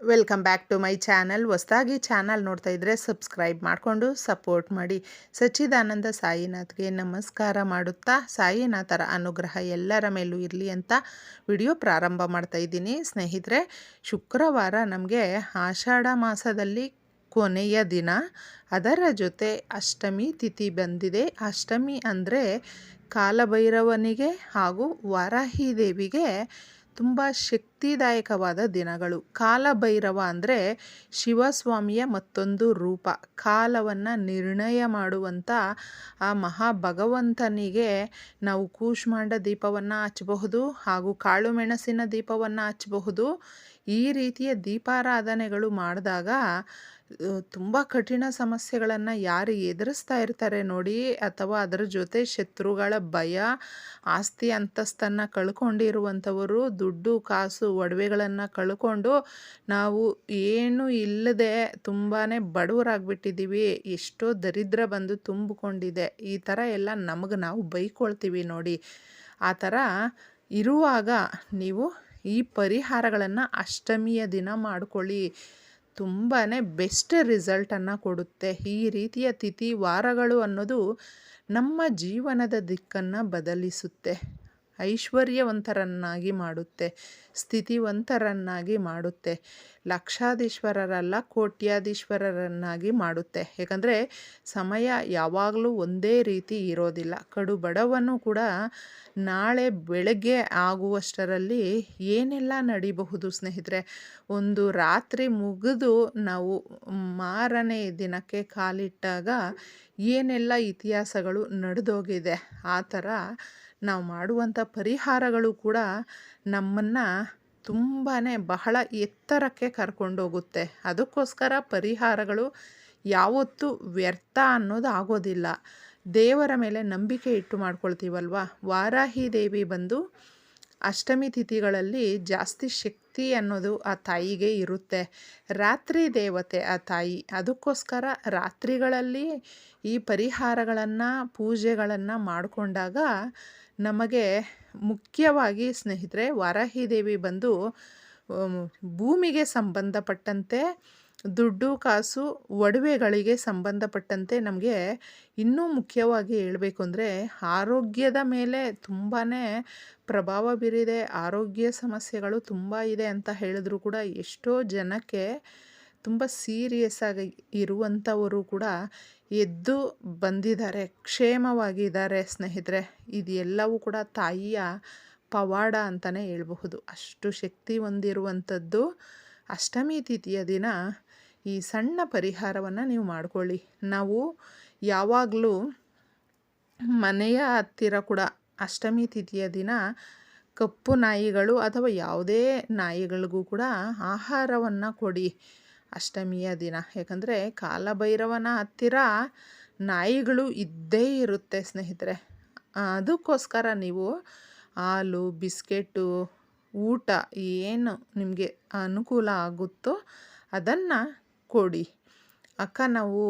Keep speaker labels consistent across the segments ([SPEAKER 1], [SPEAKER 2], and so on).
[SPEAKER 1] Welcome back to my channel ಹೊಸದಾಗಿ channel ನೋಡ್ತಾ ಇದ್ದರೆ ಸಬ್ಸ್ಕ್ರೈಬ್ ಮಾಡಿಕೊಂಡು ಸಪೋರ್ಟ್ ಮಾಡಿ. ಸಚ್ಚಿದಾನಂದ ಸಾಯಿನಾಥ್ಗೆ ನಮಸ್ಕಾರ ಮಾಡುತ್ತಾ, ಸಾಯಿನಾಥರ ಅನುಗ್ರಹ ಎಲ್ಲರ ಮೇಲೂ ಇರಲಿ ಅಂತ ವಿಡಿಯೋ ಪ್ರಾರಂಭ ಮಾಡ್ತಾ ಇದ್ದೀನಿ. ಸ್ನೇಹಿತರೆ, ಶುಕ್ರವಾರ ನಮಗೆ ಆಷಾಢ ಮಾಸದಲ್ಲಿ ಕೊನೆಯ ದಿನ. ಅದರ ಜೊತೆ ಅಷ್ಟಮಿ ತಿಥಿ ಬಂದಿದೆ. ಅಷ್ಟಮಿ ಅಂದರೆ ಕಾಲಭೈರವನಿಗೆ ಹಾಗೂ ವಾರಾಹಿ ದೇವಿಗೆ ತುಂಬ ಶಕ್ತಿದಾಯಕವಾದ ದಿನಗಳು. ಕಾಲಭೈರವ ಅಂದರೆ ಶಿವಸ್ವಾಮಿಯ ಮತ್ತೊಂದು ರೂಪ. ಕಾಲವನ್ನು ನಿರ್ಣಯ ಮಾಡುವಂಥ ಆ ಮಹಾಭಗವಂತನಿಗೆ ನಾವು ಕೂಷ್ಮಾಂಡ ದೀಪವನ್ನು ಹಚ್ಚಬಹುದು ಹಾಗೂ ಕಾಳು ಮೆಣಸಿನ ದೀಪವನ್ನು ಹಚ್ಚಬಹುದು. ಈ ರೀತಿಯ ದೀಪಾರಾಧನೆಗಳು ಮಾಡಿದಾಗ ತುಂಬ ಕಠಿಣ ಸಮಸ್ಯೆಗಳನ್ನು ಯಾರು ಎದುರಿಸ್ತಾ ಇರ್ತಾರೆ ನೋಡಿ ಅಥವಾ ಅದರ ಜೊತೆ ಶತ್ರುಗಳ ಭಯ, ಆಸ್ತಿ ಅಂತಸ್ತನ್ನು ಕಳ್ಕೊಂಡಿರುವಂಥವರು, ದುಡ್ಡು, ಕಾಸು, ಒಡವೆಗಳನ್ನು ಕಳ್ಕೊಂಡು ನಾವು ಏನು ಇಲ್ಲದೆ ತುಂಬಾ ಬಡವರಾಗ್ಬಿಟ್ಟಿದ್ದೀವಿ, ಎಷ್ಟೋ ದರಿದ್ರ ಬಂದು ತುಂಬಿಕೊಂಡಿದೆ, ಈ ಥರ ಎಲ್ಲ ನಮಗೆ ನಾವು ಬೈಕೊಳ್ತೀವಿ ನೋಡಿ. ಆ ಥರ ಇರುವಾಗ ನೀವು ಈ ಪರಿಹಾರಗಳನ್ನು ಅಷ್ಟಮಿಯ ದಿನ ಮಾಡ್ಕೊಳ್ಳಿ. ತುಂಬಾ ಬೆಸ್ಟ್ ರಿಸಲ್ಟನ್ನು ಕೊಡುತ್ತೆ. ಈ ರೀತಿಯ ತಿಥಿ ವಾರಗಳು ಅನ್ನೋದು ನಮ್ಮ ಜೀವನದ ದಿಕ್ಕನ್ನು ಬದಲಿಸುತ್ತೆ. ಐಶ್ವರ್ಯವಂತರನ್ನಾಗಿ ಮಾಡುತ್ತೆ, ಸ್ಥಿತಿವಂತರನ್ನಾಗಿ ಮಾಡುತ್ತೆ, ಲಕ್ಷಾಧೀಶ್ವರರಲ್ಲ ಕೋಟ್ಯಾಧೀಶ್ವರರನ್ನಾಗಿ ಮಾಡುತ್ತೆ. ಯಾಕಂದರೆ ಸಮಯ ಯಾವಾಗಲೂ ಒಂದೇ ರೀತಿ ಇರೋದಿಲ್ಲ. ಕಡು ಬಡವನು ಕೂಡ ನಾಳೆ ಬೆಳಗ್ಗೆ ಆಗುವಷ್ಟರಲ್ಲಿ ಏನೆಲ್ಲ ನಡಿಬಹುದು ಸ್ನೇಹಿತರೆ? ಒಂದು ರಾತ್ರಿ ಮುಗಿದು ನಾವು ಮಾರನೇ ದಿನಕ್ಕೆ ಕಾಲಿಟ್ಟಾಗ ಏನೆಲ್ಲ ಇತಿಹಾಸಗಳು ನಡೆದೋಗಿದೆ? ಆ ಥರ ನಾವು ಮಾಡುವಂಥ ಪರಿಹಾರಗಳು ಕೂಡ ನಮ್ಮನ್ನು ತುಂಬಾ ಬಹಳ ಎತ್ತರಕ್ಕೆ ಕರ್ಕೊಂಡೋಗುತ್ತೆ ಅದಕ್ಕೋಸ್ಕರ ಪರಿಹಾರಗಳು ಯಾವತ್ತೂ ವ್ಯರ್ಥ ಅನ್ನೋದು ಆಗೋದಿಲ್ಲ. ದೇವರ ಮೇಲೆ ನಂಬಿಕೆ ಇಟ್ಟು ಮಾಡ್ಕೊಳ್ತೀವಲ್ವ? ವಾರಾಹಿ ದೇವಿ ಬಂದು ಅಷ್ಟಮಿ ತಿಥಿಗಳಲ್ಲಿ ಜಾಸ್ತಿ ಶಕ್ತಿ ಅನ್ನೋದು ಆ ತಾಯಿಗೆ ಇರುತ್ತೆ. ರಾತ್ರಿ ದೇವತೆ ಆ ತಾಯಿ. ಅದಕ್ಕೋಸ್ಕರ ರಾತ್ರಿಗಳಲ್ಲಿ ಈ ಪರಿಹಾರಗಳನ್ನು, ಪೂಜೆಗಳನ್ನು ಮಾಡಿಕೊಂಡಾಗ ನಮಗೆ ಮುಖ್ಯವಾಗಿ ಸ್ನೇಹಿತರೆ ವಾರಾಹಿ ದೇವಿ ಬಂದು ಭೂಮಿಗೆ ಸಂಬಂಧಪಟ್ಟಂತೆ, ದುಡ್ಡು, ಕಾಸು, ಒಡವೆಗಳಿಗೆ ಸಂಬಂಧಪಟ್ಟಂತೆ ನಮಗೆ ಇನ್ನೂ ಮುಖ್ಯವಾಗಿ ಹೇಳಬೇಕು ಅಂದರೆ, ಆರೋಗ್ಯದ ಮೇಲೆ ತುಂಬಾ ಪ್ರಭಾವ ಬೀರಿದೆ. ಆರೋಗ್ಯ ಸಮಸ್ಯೆಗಳು ತುಂಬ ಇದೆ ಅಂತ ಹೇಳಿದ್ರು ಕೂಡ ಎಷ್ಟೋ ಜನಕ್ಕೆ ತುಂಬ ಸೀರಿಯಸ್ ಆಗಿ ಇರುವಂಥವರು ಕೂಡ ಎದ್ದು ಬಂದಿದ್ದಾರೆ ಕ್ಷೇಮವಾಗಿದ್ದಾರೆ ಸ್ನೇಹಿತರೆ. ಇದೆಲ್ಲವೂ ಕೂಡ ತಾಯಿಯ ಪವಾಡ ಅಂತಲೇ ಹೇಳಬಹುದು. ಅಷ್ಟು ಶಕ್ತಿ ಹೊಂದಿರುವಂಥದ್ದು ಅಷ್ಟಮಿ ತಿಥಿಯ ದಿನ ಈ ಸಣ್ಣ ಪರಿಹಾರವನ್ನು ನೀವು ಮಾಡಿಕೊಳ್ಳಿ. ನಾವು ಯಾವಾಗಲೂ ಮನೆಯ ಹತ್ತಿರ ಕೂಡ ಅಷ್ಟಮಿ ತಿಥಿಯ ದಿನ ಕಪ್ಪು ನಾಯಿಗಳು ಅಥವಾ ಯಾವುದೇ ನಾಯಿಗಳಿಗೂ ಕೂಡ ಆಹಾರವನ್ನು ಕೊಡಿ. ಅಷ್ಟಮಿಯ ದಿನ ಯಾಕಂದರೆ ಕಾಲಭೈರವನ ಹತ್ತಿರ ನಾಯಿಗಳು ಇದ್ದೇ ಇರುತ್ತೆ ಸ್ನೇಹಿತರೆ. ಅದಕ್ಕೋಸ್ಕರ ನೀವು ಹಾಲು, ಬಿಸ್ಕೆಟು, ಊಟ ಏನು ನಿಮಗೆ ಅನುಕೂಲ ಆಗುತ್ತೋ ಅದನ್ನು ಕೊಡಿ. ಅಕ್ಕ, ನಾವು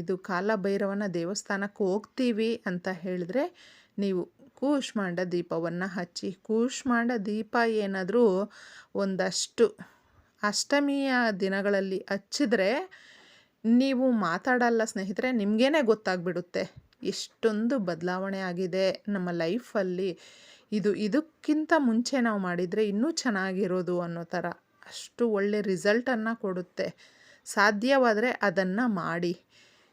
[SPEAKER 1] ಇದು ಕಾಲಭೈರವನ ದೇವಸ್ಥಾನಕ್ಕೆ ಹೋಗ್ತೀವಿ ಅಂತ ಹೇಳಿದ್ರೆ ನೀವು ಕೂಶ್ಮಾಂಡ ದೀಪವನ್ನು ಹಚ್ಚಿ ಕೂಶ್ಮಾಂಡ ದೀಪ ಏನಾದರೂ ಒಂದಷ್ಟು ಅಷ್ಟಮಿಯ ದಿನಗಳಲ್ಲಿ ಹಚ್ಚಿದ್ರೆ ನೀವು ಮಾತಾಡಲ್ಲ ಸ್ನೇಹಿತರೆ, ನಿಮಗೇನೆ ಗೊತ್ತಾಗ್ಬಿಡುತ್ತೆ. ಎಷ್ಟೊಂದು ಬದಲಾವಣೆ ಆಗಿದೆ ನಮ್ಮ ಲೈಫಲ್ಲಿ. ಇದು ಇದಕ್ಕಿಂತ ಮುಂಚೆ ನಾವು ಮಾಡಿದರೆ ಇನ್ನೂ ಚೆನ್ನಾಗಿರೋದು ಅನ್ನೋ ಥರ. ಅಷ್ಟು ಒಳ್ಳೆ ರಿಸಲ್ಟನ್ನು ಕೊಡುತ್ತೆ. ಸಾಧ್ಯವಾದರೆ ಅದನ್ನು ಮಾಡಿ.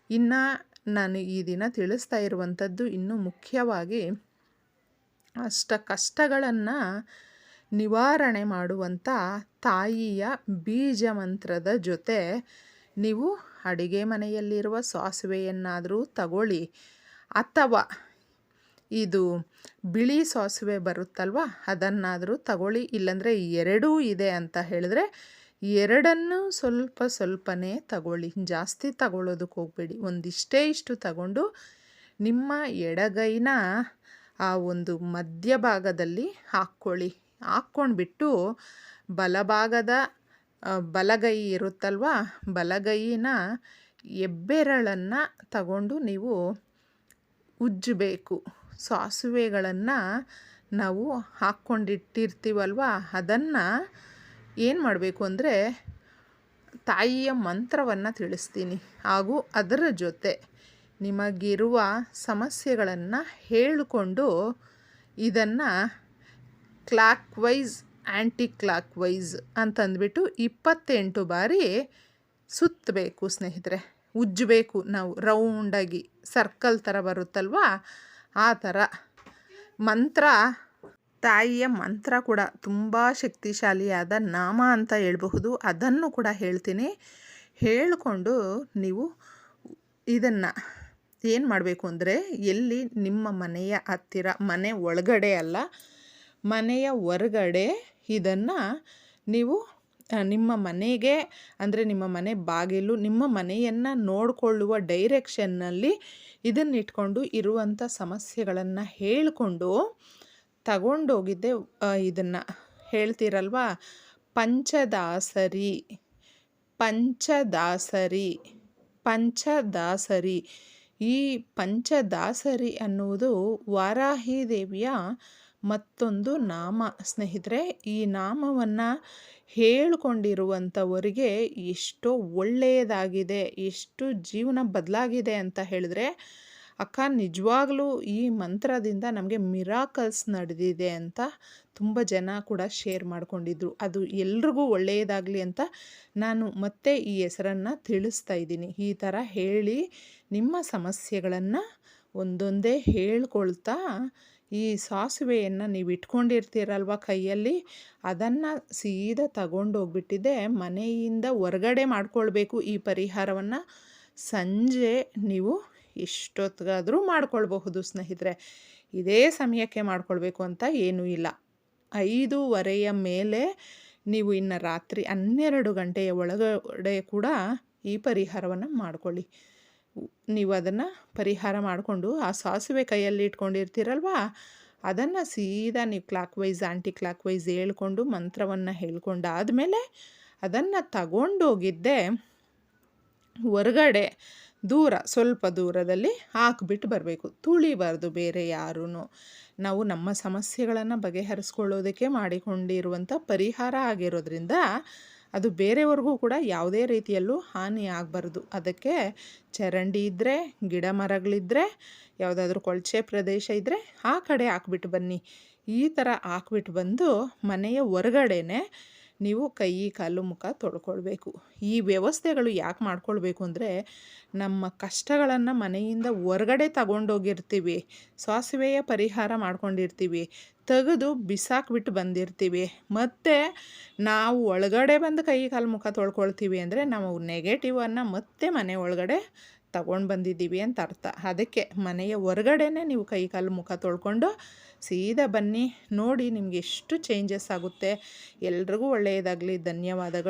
[SPEAKER 1] ಇನ್ನು ನಾನು ಈ ದಿನ ತಿಳಿಸ್ತಾ ಇರುವಂಥದ್ದು ಇನ್ನೂ ಮುಖ್ಯವಾಗಿ ಅಷ್ಟ ಕಷ್ಟಗಳನ್ನು ನಿವಾರಣೆ ಮಾಡುವಂಥ ತಾಯಿಯ ಬೀಜ ಮಂತ್ರದ ಜೊತೆ ನೀವು ಅಡಿಗೆ ಮನೆಯಲ್ಲಿರುವ ಸಾಸಿವೆಯನ್ನಾದರೂ ತಗೊಳ್ಳಿ. ಅಥವಾ ಇದು ಬಿಳಿ ಸಾಸಿವೆ ಬರುತ್ತಲ್ವ, ಅದನ್ನಾದರೂ ತಗೊಳ್ಳಿ. ಇಲ್ಲಾಂದರೆ ಎರಡೂ ಇದೆ ಅಂತ ಹೇಳಿದ್ರೆ ಎರಡನ್ನೂ ಸ್ವಲ್ಪ ಸ್ವಲ್ಪನೇ ತಗೊಳ್ಳಿ. ಜಾಸ್ತಿ ತಗೊಳ್ಳೋದಕ್ಕೆ ಹೋಗಬೇಡಿ. ಒಂದಿಷ್ಟೇ ಇಷ್ಟು ತಗೊಂಡು ನಿಮ್ಮ ಎಡಗೈನ ಆ ಒಂದು ಮಧ್ಯಭಾಗದಲ್ಲಿ ಹಾಕ್ಕೊಳ್ಳಿ. ಹಾಕ್ಕೊಂಡ್ಬಿಟ್ಟು ಬಲಭಾಗದ ಬಲಗೈ ಇರುತ್ತಲ್ವ? ಬಲಗೈನ ಹೆಬ್ಬೆರಳನ್ನು ತಗೊಂಡು ನೀವು ಉಜ್ಜಬೇಕು. ಸಾಸುವೆಗಳನ್ನು ನಾವು ಹಾಕ್ಕೊಂಡಿಟ್ಟಿರ್ತೀವಲ್ವ? ಅದನ್ನು ಏನು ಮಾಡಬೇಕು ಅಂದರೆ ತಾಯಿಯ ಮಂತ್ರವನ್ನು ತಿಳಿಸ್ತೀನಿ. ಹಾಗೂ ಅದರ ಜೊತೆ ನಿಮಗಿರುವ ಸಮಸ್ಯೆಗಳನ್ನು ಹೇಳಿಕೊಂಡು ಇದನ್ನು clockwise anticlockwise ಅಂತಂದ್ಬಿಟ್ಟು ಇಪ್ಪತ್ತೆಂಟು ಬಾರಿ ಸುತ್ತಬೇಕು ಸ್ನೇಹಿತರೆ, ಉಜ್ಜಬೇಕು ನಾವು ರೌಂಡಾಗಿ ಸರ್ಕಲ್ ಥರ ಬರುತ್ತಲ್ವಾ? ಆ ಥರ. ಮಂತ್ರ, ತಾಯಿಯ ಮಂತ್ರ ಕೂಡ ತುಂಬ ಶಕ್ತಿಶಾಲಿಯಾದ ನಾಮ ಅಂತ ಹೇಳಬಹುದು. ಅದನ್ನು ಕೂಡ ಹೇಳ್ತೀನಿ. ಹೇಳಿಕೊಂಡು ನೀವು ಇದನ್ನು ಏನು ಮಾಡಬೇಕು ಅಂದರೆ, ಎಲ್ಲಿ ನಿಮ್ಮ ಮನೆಯ ಹತ್ತಿರ, ಮನೆ ಒಳಗಡೆ ಅಲ್ಲ ಮನೆಯ ಹೊರಗಡೆ ಇದನ್ನು ನೀವು ನಿಮ್ಮ ಮನೆಗೆ, ಅಂದರೆ ನಿಮ್ಮ ಮನೆ ಬಾಗಿಲು, ನಿಮ್ಮ ಮನೆಯನ್ನು ನೋಡಿಕೊಳ್ಳುವ ಡೈರೆಕ್ಷನ್ನಲ್ಲಿ ಇದನ್ನಿಟ್ಕೊಂಡು ಇರುವಂಥ ಸಮಸ್ಯೆಗಳನ್ನು ಹೇಳಿಕೊಂಡು ತಗೊಂಡೋಗಿದ್ದೆ ಇದನ್ನು. ಹೇಳ್ತೀರಲ್ವಾ? ಪಂಚದಾಸರಿ ಪಂಚದಾಸರಿ ಪಂಚದಾಸರಿ. ಈ ಪಂಚದಾಸರಿ ಅನ್ನುವುದು ವಾರಾಹಿ ದೇವಿಯ ಮತ್ತೊಂದು ನಾಮ. ಸ್ನೇಹಿತರೆ, ಈ ನಾಮವನ್ನು ಹೇಳ್ಕೊಂಡಿರುವಂಥವರಿಗೆ ಎಷ್ಟು ಒಳ್ಳೆಯದಾಗಿದೆ, ಎಷ್ಟು ಜೀವನ ಬದಲಾಗಿದೆ ಅಂತ ಹೇಳಿದ್ರೆ, ಅಕ್ಕ ನಿಜವಾಗ್ಲೂ ಈ ಮಂತ್ರದಿಂದ ನಮಗೆ ಮಿರಾಕಲ್ಸ್ ನಡೆದಿದೆ ಅಂತ ತುಂಬ ಜನ ಕೂಡ ಶೇರ್ ಮಾಡಿಕೊಂಡಿದ್ರು. ಅದು ಎಲ್ರಿಗೂ ಒಳ್ಳೆಯದಾಗಲಿ ಅಂತ ನಾನು ಮತ್ತೆ ಈ ಹೆಸರನ್ನು ತಿಳಿಸ್ತಾ ಇದ್ದೀನಿ. ಈ ಥರ ಹೇಳಿ ನಿಮ್ಮ ಸಮಸ್ಯೆಗಳನ್ನು ಒಂದೊಂದೇ ಹೇಳ್ಕೊಳ್ತಾ ಈ ಸಾಸಿವೆಯನ್ನು ನೀವು ಇಟ್ಕೊಂಡಿರ್ತೀರಲ್ವ ಕೈಯಲ್ಲಿ? ಅದನ್ನು ಸೀದಾ ತಗೊಂಡೋಗ್ಬಿಟ್ಟಿದೆ. ಮನೆಯಿಂದ ಹೊರಗಡೆ ಮಾಡ್ಕೊಳ್ಬೇಕು ಈ ಪರಿಹಾರವನ್ನು. ಸಂಜೆ ನೀವು ಎಷ್ಟೊತ್ತಿಗಾದರೂ ಮಾಡ್ಕೊಳ್ಬಹುದು ಸ್ನೇಹಿತರೆ. ಇದೇ ಸಮಯಕ್ಕೆ ಮಾಡ್ಕೊಳ್ಬೇಕು ಅಂತ ಏನೂ ಇಲ್ಲ. ಐದೂವರೆಯ ಮೇಲೆ ನೀವು ಇನ್ನು ರಾತ್ರಿ ಹನ್ನೆರಡು ಗಂಟೆಯ ಒಳಗಡೆ ಕೂಡ ಈ ಪರಿಹಾರವನ್ನು ಮಾಡ್ಕೊಳ್ಳಿ. ನೀವು ಅದನ್ನು ಪರಿಹಾರ ಮಾಡಿಕೊಂಡು ಆ ಸಾಸಿವೆ ಕೈಯಲ್ಲಿ ಇಟ್ಕೊಂಡಿರ್ತೀರಲ್ವ? ಅದನ್ನು ಸೀದಾ ನೀವು clockwise anticlockwise ಹೇಳ್ಕೊಂಡು ಮಂತ್ರವನ್ನು ಹೇಳ್ಕೊಂಡಾದಮೇಲೆ ಅದನ್ನು ತಗೊಂಡೋಗಿದ್ದೆ ಹೊರಗಡೆ ದೂರ, ಸ್ವಲ್ಪ ದೂರದಲ್ಲಿ ಹಾಕ್ಬಿಟ್ಟು ಬರಬೇಕು. ತುಳಿಬಾರ್ದು ಬೇರೆ ಯಾರೂ ನಾವು ನಮ್ಮ ಸಮಸ್ಯೆಗಳನ್ನು ಬಗೆಹರಿಸ್ಕೊಳ್ಳೋದಕ್ಕೆ ಮಾಡಿಕೊಂಡಿರುವಂಥ ಪರಿಹಾರ ಆಗಿರೋದ್ರಿಂದ ಅದು ಬೇರೆಯವ್ರಿಗೂ ಕೂಡ ಯಾವುದೇ ರೀತಿಯಲ್ಲೂ ಹಾನಿ ಆಗಬಾರ್ದು. ಅದಕ್ಕೆ ಚರಂಡಿ ಇದ್ದರೆ ಗಿಡ ಮರಗಳಿದ್ದರೆ ಯಾವುದಾದ್ರೂ ಕೊಳಚೆ ಪ್ರದೇಶ ಇದ್ದರೆ ಆ ಕಡೆ ಹಾಕ್ಬಿಟ್ಟು ಬನ್ನಿ. ಈ ಥರ ಹಾಕ್ಬಿಟ್ಟು ಬಂದು ಮನೆಯ ಹೊರಗಡೆನೆ ನೀವು ಕೈ, ಕಾಲು, ಮುಖ ತೊಳ್ಕೊಳ್ಬೇಕು. ಈ ವ್ಯವಸ್ಥೆಗಳು ಯಾಕೆ ಮಾಡ್ಕೊಳ್ಬೇಕು ಅಂದರೆ ನಮ್ಮ ಕಷ್ಟಗಳನ್ನು ಮನೆಯಿಂದ ಹೊರಗಡೆ ತಗೊಂಡೋಗಿರ್ತೀವಿ. ಸಾಸಿವೆಯ ಪರಿಹಾರ ಮಾಡ್ಕೊಂಡಿರ್ತೀವಿ. ತೆಗೆದು ಬಿಸಾಕ್ಬಿಟ್ಟು ಬಂದಿರ್ತೀವಿ. ಮತ್ತು ನಾವು ಒಳಗಡೆ ಬಂದು ಕೈ ಕಾಲು ಮುಖ ತೊಳ್ಕೊಳ್ತೀವಿ ಅಂದರೆ ನಾವು ನೆಗೆಟಿವನ್ನು ಮತ್ತೆ ಮನೆ ಒಳಗಡೆ ತಗೊಂಡು ಬಂದಿದ್ದೀವಿ ಅಂತ ಅರ್ಥ. ಅದಕ್ಕೆ ಮನೆಯ ಹೊರಗಡೆನೇ ನೀವು ಕೈ ಕಾಲು ಮುಖ ತೊಳ್ಕೊಂಡು ಸೀದಾ ಬನ್ನಿ. ನೋಡಿ ನಿಮಗೆ ಎಷ್ಟು ಚೇಂಜಸ್ ಆಗುತ್ತೆ. ಎಲ್ರಿಗೂ ಒಳ್ಳೆಯದಾಗಲಿ. ಧನ್ಯವಾದಗಳು.